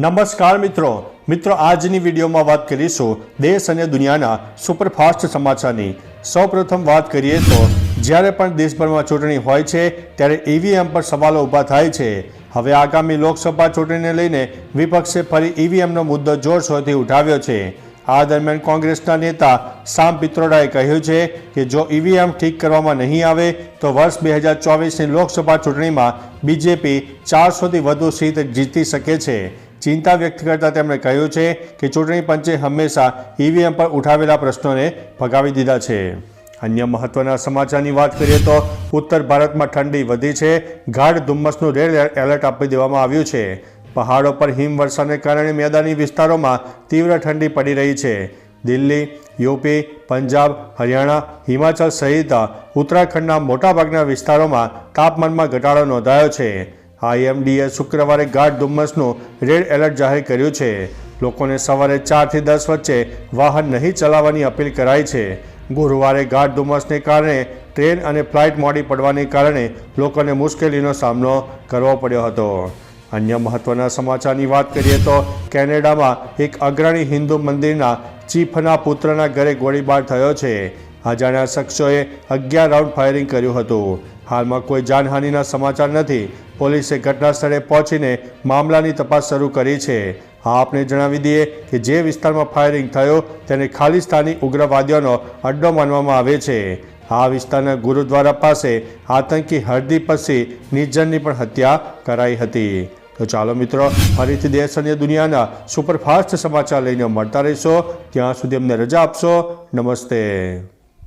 નમસ્કાર મિત્રો. મિત્રો, આજની વિડીયોમાં વાત કરીશું દેશ અને દુનિયાના સુપરફાસ્ટ સમાચારની. સૌપ્રથમ વાત કરીએ તો, જ્યારે પણ દેશભરમાં ચૂંટણી હોય છે, ત્યારે ઈવીએમ પર સવાલો ઊભા થાય છે. હવે આગામી લોકસભા ચૂંટણીને લઈને વિપક્ષે ફરી ઈવીએમનો મુદ્દો જોરશોરથી ઉઠાવ્યો છે. આ દરમિયાન કોંગ્રેસના નેતા સામ પિત્રોડાએ કહ્યું છે કે જો ઈવીએમ ઠીક કરવામાં નહીં આવે, તો વર્ષ બે હજાર ચોવીસની લોકસભા ચૂંટણીમાં બીજેપી ચારસોથી વધુ સીટ જીતી શકે છે. ચિંતા વ્યક્ત કરતા તેમણે કહ્યું છે કે ચૂંટણી પંચે હંમેશા ઈવીએમ પર ઉઠાવેલા પ્રશ્નોને ભગાવી દીધા છે. અન્ય મહત્વના સમાચારની વાત કરીએ તો ઉત્તર ભારતમાં ઠંડી વધી છે. ગાઢ ધુમ્મસનું રેડ એલર્ટ આપી દેવામાં આવ્યું છે. પહાડો પર હિમવર્ષાને કારણે મેદાની વિસ્તારોમાં તીવ્ર ઠંડી પડી રહી છે. દિલ્હી, યુપી, પંજાબ, હરિયાણા, હિમાચલ સહિત ઉત્તરાખંડના મોટાભાગના વિસ્તારોમાં તાપમાનમાં ઘટાડો નોંધાયો છે. આઈએમડીએ શુક્રવારે ગાઢ ધુમ્મસનું રેડ એલર્ટ જાહેર કર્યું છે. લોકોને સવારે ચારથી દસ વચ્ચે વાહન નહીં ચલાવવાની અપીલ કરાઈ છે. ગુરુવારે ગાઢ ધુમ્મસને કારણે ટ્રેન અને ફ્લાઇટ મોડી પડવાને કારણે લોકોને મુશ્કેલીનો સામનો કરવો પડ્યો હતો. અન્ય મહત્વના સમાચારની વાત કરીએ તો કેનેડામાં એક અગ્રણી હિન્દુ મંદિરના ચીફના પુત્રના ઘરે ગોળીબાર થયો છે. અજાણ્યા શખ્સોએ અગિયાર રાઉન્ડ ફાયરિંગ કર્યું હતું. હાલમાં કોઈ જાનહાનિના સમાચાર નથી. પોલીસે ઘટના સ્થળે પહોંચીને મામલાની તપાસ શરૂ કરી છે. હા, આપને જણાવી દઈએ કે જે વિસ્તારમાં ફાયરિંગ થયો તેને ખાલિસ્તાની ઉગ્રવાદીઓનો અડ્ડો માનવામાં આવે છે. આ વિસ્તારના ગુરુદ્વારા પાસે આતંકી હરદી પછી નિર્જનની પણ હત્યા કરાઈ હતી. તો ચાલો મિત્રો, ફરીથી દેશ અને દુનિયાના સુપરફાસ્ટ સમાચાર લઈને મળતા રહીશો. ત્યાં સુધી અમને રજા આપશો. નમસ્તે.